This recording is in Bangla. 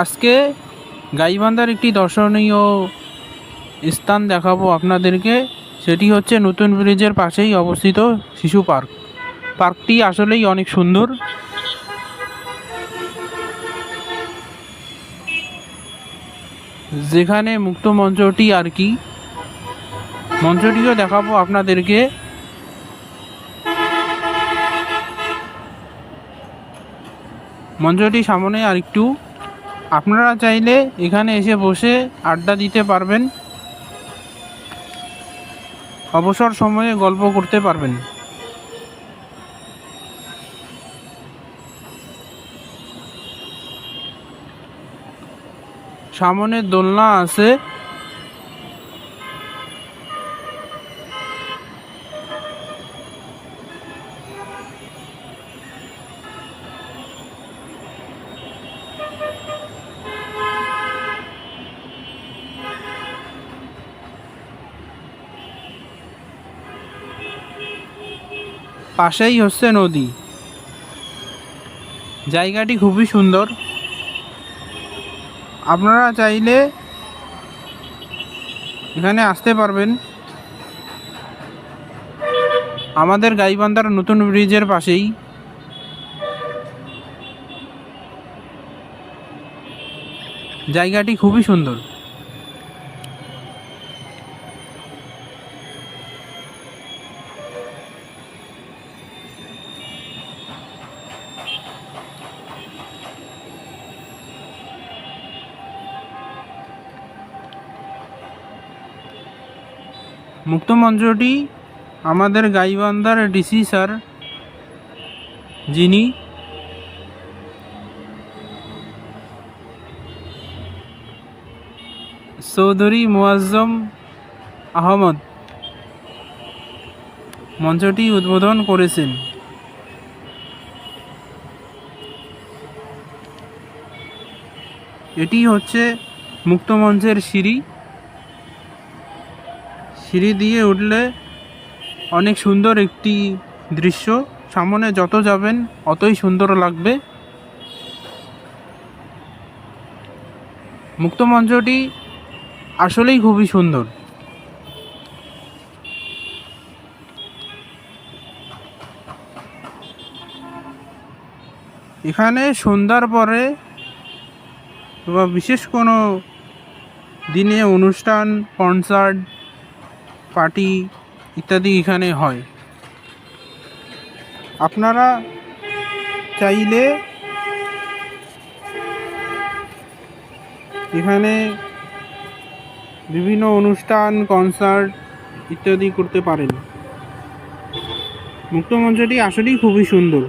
আজকে গাইবান্ধার একটি দর্শনীয় স্থান দেখাবো আপনাদেরকে। সেটি হচ্ছে নতুন ব্রিজের পাশেই অবস্থিত শিশু পার্ক। পার্কটি আসলেই অনেক সুন্দর। যেখানে মুক্ত মঞ্চটি আর কি। মঞ্চটিও দেখাবো আপনাদেরকে। মঞ্চটি সামনে আর একটু আপনারা চাইলে এখানে এসে বসে আড্ডা দিতে পারবেন। অবসর সময়ে গল্প করতে পারবেন। সামনে দোলনা আছে। পাশেই হচ্ছে নদী। জায়গাটি খুবই সুন্দর। আপনারা চাইলে এখানে আসতে পারবেন। আমাদের গাইবান্ধার নতুন ব্রিজের পাশেই। জায়গাটি খুবই সুন্দর। মুক্ত মঞ্চটি আমাদের গাইবান্ধার ডিসি স্যার যিনি চৌধুরী মুয়াজ্জম আহমদ। মঞ্চটি উদ্বোধন করেছেন এটি হচ্ছে মুক্ত মঞ্চের সিঁড়ি। সিঁড়ি দিয়ে উঠলে অনেক সুন্দর একটি দৃশ্য। সামনে যত যাবেন, অতই সুন্দর লাগবে। মুক্ত মঞ্চটি আসলেই খুবই সুন্দর। এখানে সন্ধ্যার পরে বা বিশেষ কোনো দিনে অনুষ্ঠান কনসার্ট পার্টি ইত্যাদি এখানে হয়। আপনারা চাইলে এখানে বিভিন্ন অনুষ্ঠান কনসার্ট ইত্যাদি করতে পারেন। মুক্তমঞ্চটি আসলেই খুবই সুন্দর।